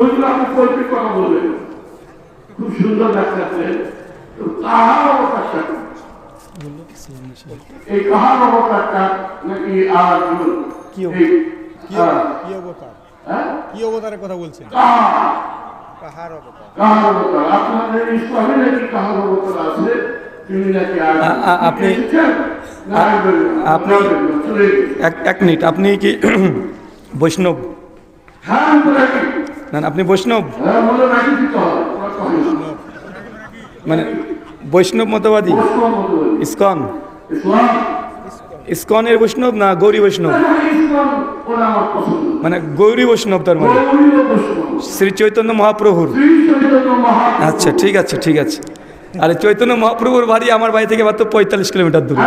ওইগুলো আপনি কল্পিত কথা বলবেন খুব সুন্দর লাগতেছে কাহার অবকাশটা? এই কাহার অবকাশটা নাকি আর কি এই, কি হ্যাঁ, কি অবতার? হ্যাঁ? কি অবতারের কথা বলছেন? কাহার। কাহার অবতার। আপনাদের ইসলামে নাকি কাহার অবতার আছে? তিনি নাকি আর আ- আ- আপনি- আপনি- এক এক মিনিট আপনি কি বৈষ্ণব? হ্যাঁ। না আপনি বৈষ্ণব। মানে বৈষ্ণব মতবাদী। ইসকন ইসকনের বৈষ্ণব না গৌরী বৈষ্ণব মানে গৌরী বৈষ্ণব তার মানে শ্রী চৈতন্য মহাপ্রভুর মহাপ্রভু। আচ্ছা ঠিক আছে ঠিক আছে আরে চৈতন্য মহাপ্রভুর বাড়ি আমার বাড়ি থেকে মাত্র পঁয়তাল্লিশ কিলোমিটার দূরে।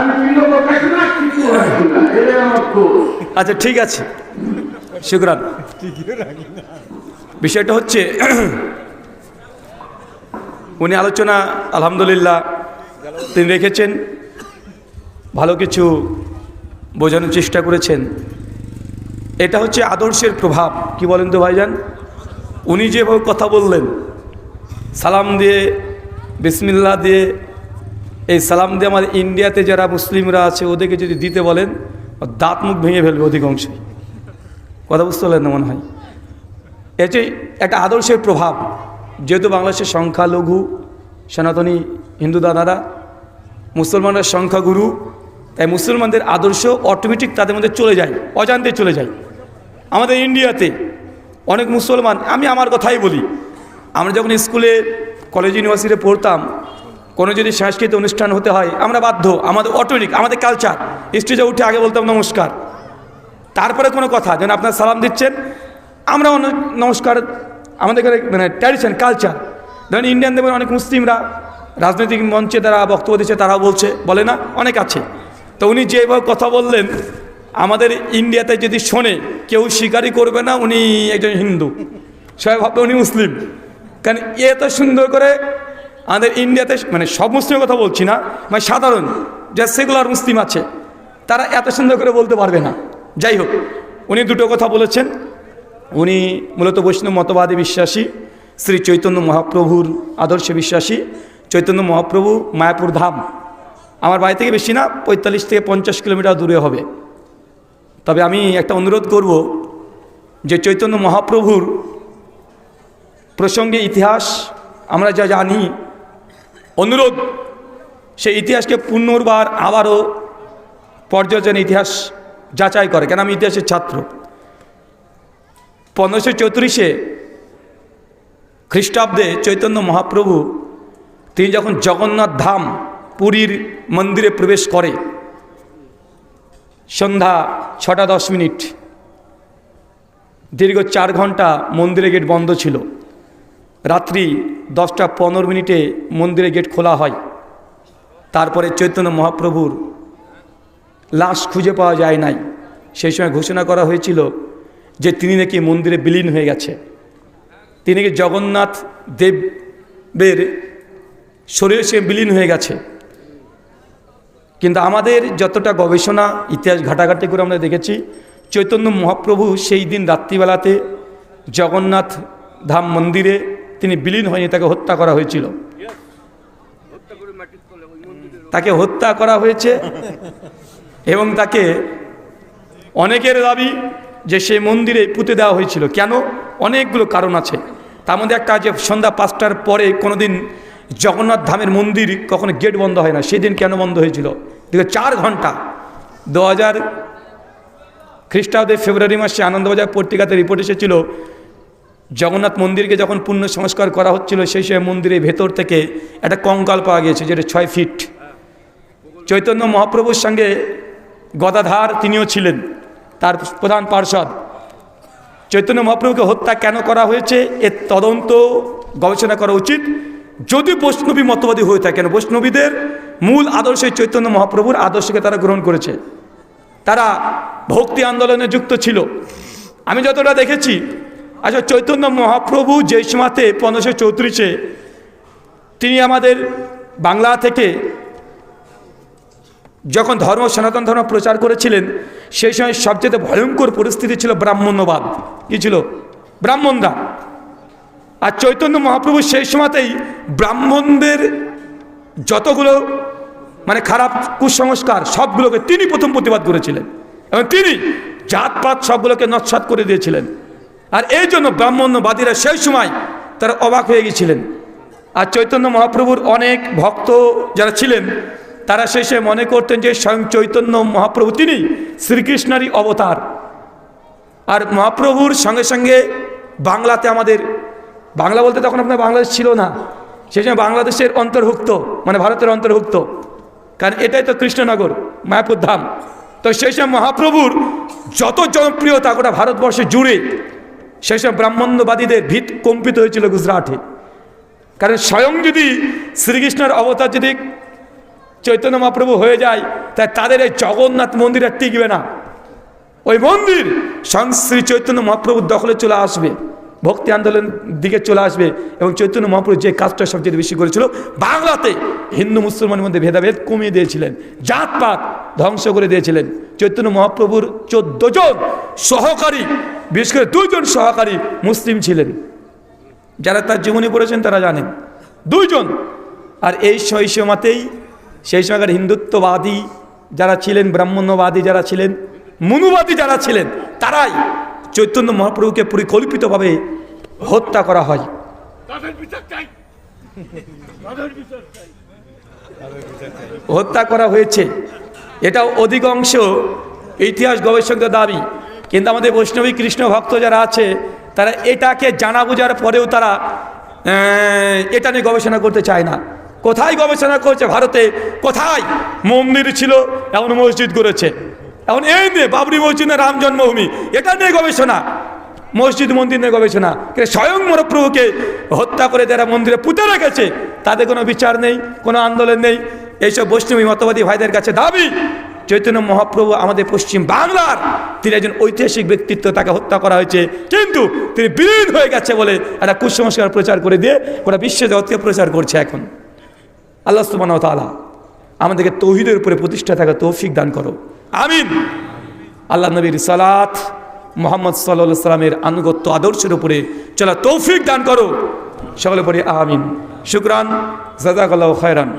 আচ্ছা ঠিক আছে শুক্রান বিষয়টা হচ্ছে, উনি আলোচনা, আলহামদুলিল্লাহ, তিনি রেখেছেন। ভালো কিছু বোঝানোর চেষ্টা করেছেন। এটা হচ্ছে আদর্শের প্রভাব, কি বলেন তো ভাইজান? উনি যেভাবে কথা বললেন, সালাম দিয়ে বিসমিল্লা দিয়ে, এই সালাম দিয়ে আমাদের ইন্ডিয়াতে যারা মুসলিমরা আছে, ওদেরকে যদি দিতে বলেন, দাঁত মুখ ভেঙে ফেলবে অধিকাংশই। কথা বুঝতে পারলেন না মনে হয়? যে একটা আদর্শের প্রভাব। যেহেতু বাংলাদেশের সংখ্যালঘু, সনাতনী হিন্দু দাদারা মুসলমানরা সংখ্যাগুরু, তাই মুসলমানদের আদর্শ অটোমেটিক তাদের মধ্যে চলে যায়, অজান্তে চলে যায়। আমাদের ইন্ডিয়াতে অনেক মুসলমান, আমি আমার কথাই বলি, আমরা যখন স্কুলে কলেজ ইউনিভার্সিটিতে পড়তাম, কোনো যদি সাংস্কৃতিক অনুষ্ঠান হতে হয়, আমরা বাধ্য, আমাদের অটোমেটিক আমাদের কালচার স্টেজে উঠে আগে বলতাম নমস্কার। তারপরে কোনো কথা, যেন আপনার সালাম দিচ্ছেন আমরা অনেক নমস্কার, আমাদের এখানে মানে ট্র্যাডিশন কালচার ধরেন ইন্ডিয়ান দেবেন অনেক মুসলিমরা রাজনৈতিক মঞ্চে তারা বক্তব্য দিচ্ছে, তারাও বলছে, বলে না, অনেক আছে। তো উনি যেভাবে কথা বললেন, আমাদের ইন্ডিয়াতে যদি শোনে, কেউ স্বীকারই করবে না উনি একজন হিন্দু। সবাই ভাববে উনি মুসলিম। কারণ এত সুন্দর করে আমাদের ইন্ডিয়াতে মানে সব মুসলিমের কথা বলছি না মানে সাধারণ, যে সেকুলার মুসলিম আছে, তারা এত সুন্দর করে বলতে পারবে না। যাই হোক, উনি দুটো কথা বলেছেন। উনি মূলত বৈষ্ণব মতবাদে বিশ্বাসী, শ্রী চৈতন্য মহাপ্রভুর আদর্শে বিশ্বাসী। চৈতন্য মহাপ্রভু মায়াপুর ধাম। আমার বাড়ি থেকে বেশি না, পঁয়তাল্লিশ থেকে পঞ্চাশ কিলোমিটার দূরে হবে। তবে আমি একটা অনুরোধ করব যে চৈতন্য মহাপ্রভুর প্রসঙ্গে ইতিহাস, আমরা যা জানি, অনুরোধ, সেই ইতিহাসকে পুনর্বার আবারও পর্যটন ইতিহাস যাচাই করে, কেন আমি ইতিহাসের ছাত্র? পনেরোশো চৌত্রিশে খ্রিস্টাব্দে চৈতন্য মহাপ্রভু, তিনি যখন জগন্নাথ ধাম পুরীর মন্দিরে প্রবেশ করে, সন্ধ্যা ছটা দশ মিনিট, দীর্ঘ চার ঘণ্টা মন্দিরে গেট বন্ধ ছিল। রাত্রি দশটা পনেরো মিনিটে মন্দিরে গেট খোলা হয়। তারপরে চৈতন্য মহাপ্রভুর লাশ খুঁজে পাওয়া যায় নাই। সেই সময় ঘোষণা করা হয়েছিল যে তিনি নাকি মন্দিরে বিলীন হয়ে গেছে। তিনি নাকি জগন্নাথ দেবের শরীরে সে বিলীন হয়ে গেছে। কিন্তু আমাদের যতটা গবেষণা, ইতিহাস ঘাটাঘাটি করে আমরা দেখেছি, চৈতন্য মহাপ্রভু সেই দিন রাত্রিবেলাতে জগন্নাথ ধাম মন্দিরে তিনি বিলীন হয়নি তাকে হত্যা করা হয়েছিল। তাকে হত্যা করা হয়েছে এবং তাকে অনেকের দাবি যে সেই মন্দিরে পুঁতে দেওয়া হয়েছিল। কেন? অনেকগুলো কারণ আছে। তার মধ্যে একটা যে সন্ধ্যা পাঁচটার পরে কোনোদিন জগন্নাথ ধামের মন্দির কখনো গেট বন্ধ হয় না। সেদিন কেন বন্ধ হয়েছিল? দেখো, চার ঘণ্টা। দু হাজার খ্রিস্টাব্দে ফেব্রুয়ারি মাসে আনন্দবাজার পত্রিকাতে রিপোর্ট এসেছিল, জগন্নাথ মন্দিরকে যখন পুণ্য সংস্কার করা হচ্ছিল, সেই সময় মন্দিরের ভেতর থেকে একটা কঙ্কাল পাওয়া গিয়েছে, যেটা ছয় ফিট চৈতন্য মহাপ্রভুর সঙ্গে গদাধার তিনিও ছিলেন। তার প্রধান পার্ষদ। চৈতন্য মহাপ্রভুকে হত্যা কেন করা হয়েছে এর তদন্ত গবেষণা করা উচিত। যদি বৈষ্ণবী মতবাদী হয়ে থাকেন, বৈষ্ণবীদের মূল আদর্শ চৈতন্য মহাপ্রভুর আদর্শকে তারা গ্রহণ করেছে। তারা ভক্তি আন্দোলনে যুক্ত ছিল। আমি যতটা দেখেছি আচ্ছা চৈতন্য মহাপ্রভু যেই সময়তে পনেরোশো চৌত্রিশে তিনি আমাদের বাংলা থেকে যখন ধর্ম, সনাতন ধর্ম প্রচার করেছিলেন, সেই সময় সবচেয়ে ভয়ঙ্কর পরিস্থিতি ছিল ব্রাহ্মণ্যবাদ। কি ছিল? ব্রাহ্মণরা। আর চৈতন্য মহাপ্রভু সেই সময়তেই ব্রাহ্মণদের যতগুলো মানে খারাপ কুসংস্কার, সবগুলোকে তিনি প্রথম প্রতিবাদ করেছিলেন। এবং তিনি জাতপাত সবগুলোকে নৎসাত করে দিয়েছিলেন। আর এই জন্য ব্রাহ্মণ্যবাদীরা সেই সময় তারা অবাক হয়ে গিয়েছিলেন আর চৈতন্য মহাপ্রভুর অনেক ভক্ত যারা ছিলেন তারা শেষে মনে করতেন যে স্বয়ং চৈতন্য মহাপ্রভু, তিনি শ্রীকৃষ্ণেরই অবতার। আর মহাপ্রভুর সঙ্গে সঙ্গে বাংলাতে আমাদের, বাংলা বলতে তখন আপনার বাংলাদেশ ছিল না, সেই সময় বাংলাদেশের অন্তর্ভুক্ত মানে ভারতের অন্তর্ভুক্ত। কারণ এটাই তো কৃষ্ণনগর, মায়াপুর ধাম। তো সেই সময় মহাপ্রভুর যত জনপ্রিয়তা গোটা ভারতবর্ষে জুড়ে, সেই সময় ব্রাহ্মণ্যবাদীদের ভিত কম্পিত হয়েছিল গুজরাটে। কারণ স্বয়ং যদি শ্রীকৃষ্ণের অবতার যদি চৈতন্য মহাপ্রভু হয়ে যায় তাই তাদের এই জগন্নাথ মন্দির আর টিকবে না। ওই মন্দির স্বয়ং শ্রী চৈতন্য মহাপ্রভুর দখলে চলে আসবে, ভক্তি আন্দোলন দিকে চলে আসবে এবং চৈতন্য মহাপ্রভু যে কাজটা সবচেয়ে বেশি করেছিল, বাংলাতে হিন্দু মুসলমানের মধ্যে ভেদাভেদ কমিয়ে দিয়েছিলেন, জাতপাত ধ্বংস করে দিয়েছিলেন। চৈতন্য মহাপ্রভুর চোদ্দ জন সহকারী, বিশেষ করে দুইজন সহকারী মুসলিম ছিলেন। যারা তার জীবনী পড়েছেন তারা জানেন। দুইজন, আর এই শৈশমাতেই সেই সময়কার হিন্দুত্ববাদী যারা ছিলেন ব্রাহ্মণ্যবাদী যারা ছিলেন মনুবাদী যারা ছিলেন তারাই চৈতন্য মহাপ্রভুকে পরিকল্পিতভাবে হত্যা করা হয়। হত্যা করা হয়েছে। এটা অধিকাংশ ইতিহাস গবেষকদের দাবি। কিন্তু আমাদের বৈষ্ণবী কৃষ্ণ ভক্ত যারা আছে তারা এটাকে জানা বোঝার পরেও তারা এটা নিয়ে গবেষণা করতে চায় না। কোথায় গবেষণা করছে ভারতে? কোথায়? মন্দির ছিল এমন মসজিদ করেছে। এখন এই নিয়ে বাবরি মসজিদ না রাম জন্মভূমি, এটা নিয়ে গবেষণা। মসজিদ মন্দির নিয়ে গবেষণা। স্বয়ং মরপ্রভুকে হত্যা করে যারা মন্দিরে পুঁতে রেখেছে, তাদের কোনো বিচার নেই, কোনো আন্দোলন নেই। এইসব বৈষ্ণবী মতবাদী ভাইদের কাছে দাবি, চৈতন্য মহাপ্রভু আমাদের পশ্চিম বাংলার, তিনি একজন ঐতিহাসিক ব্যক্তিত্ব, তাকে হত্যা করা হয়েছে। কিন্তু তিনি বিলীন হয়ে গেছে বলে একটা কুসংস্কার প্রচার করে দিয়ে ওরা বিশ্ব জগৎকে প্রচার করছে এখন। আল্লাহ সুবান তালা আমাদেরকে তৌহিদের উপরে প্রতিষ্ঠা থাকা তৌফিক দান করো। আমিন। আল্লাহ নবীর সালাত মোহাম্মদ সাল্লা সাল্লামের আনুগত্য আদর্শের উপরে চলা তৌফিক দান করো। সকলে পরে আমিন। শুক্রান জাজাকাল্লাহ খয়রান।